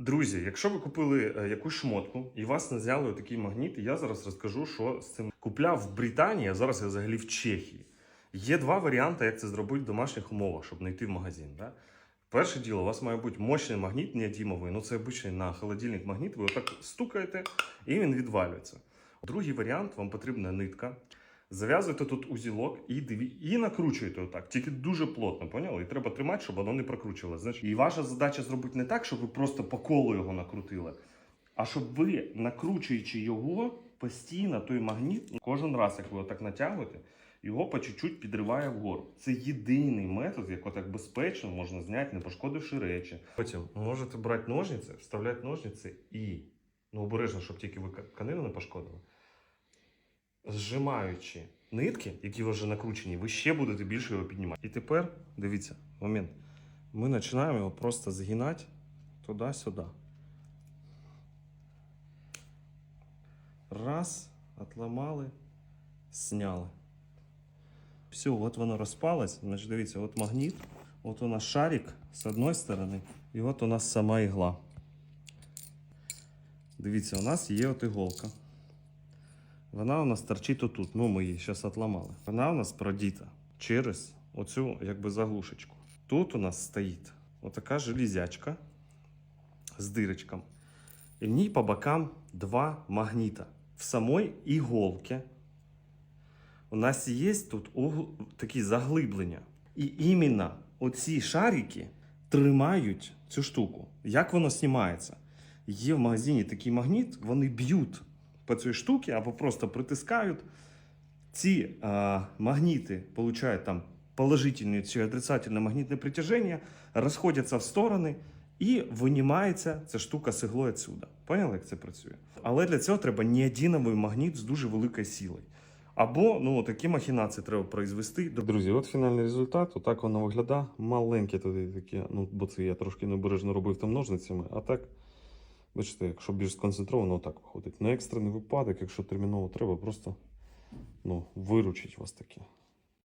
Друзі, якщо ви купили е, якусь шмотку і вас не зняли такий магніт, я зараз розкажу, що з цим купляв в Британії, а зараз я взагалі в Чехії. Є два варіанти, як це зробити в домашніх умовах, щоб не йти в магазин. Да? Перше діло, у вас має бути мощний магніт неодімовий. Ну це обичний на холодильник магніт. Ви отак стукаєте і він відвалюється. Другий варіант, вам потрібна нитка. Зав'язуєте тут узілок і диві... і накручуєте отак, тільки дуже плотно, поняли? І треба тримати, щоб воно не прокручувалося. Знаєш? І ваша задача зробити не так, щоб ви просто по колу його накрутили, а щоб ви, накручуючи його постійно, той магніт, кожен раз, як ви отак натягуєте, його по чуть-чуть підриває вгору. Це єдиний метод, як отак безпечно можна зняти, не пошкодивши речі. Потім можете брати ножниці, вставляти ножниці і ну обережно, щоб тільки ви канину не пошкодили. Зжимаючи нитки, які вже накручені, ви ще будете більше його піднімати. І тепер, дивіться, момент. Ми починаємо його просто згинати туди-сюди. Раз, отламали, сняли. Все, от воно розпалось. Значить, дивіться, от магніт, от у нас шарик з одної сторони, і от у нас сама ігла. Дивіться, у нас є от іголка. Вона у нас торчить отут. Ну, ми її зараз отламали. Вона у нас продіта через оцю якби заглушечку. Тут у нас стоїть отака железячка з дирочком. І в ній по бокам два магніта. В самой іголці у нас є тут такі заглиблення. І іменно оці шарики тримають цю штуку. Як воно знімається? Є в магазині такий магніт, вони б'ють по цій штуці або просто притискають. Ці а, магніти получають там положительне чи отрицательне магнітне притяження, розходяться в сторони і винімається ця штука з іглою відсюди. Поняли, як це працює? Але для цього треба неодиновий магніт з дуже великою силою. Або ну, такі махінації треба произвести. Друзі, от фінальний результат. Отак воно виглядає. Маленьке туди таке, ну, бо це я трошки необережно робив там ножницями. А так, бачите, якщо більш сконцентровано, так виходить. На екстрений випадок, якщо терміново треба, просто ну, виручить вас таке.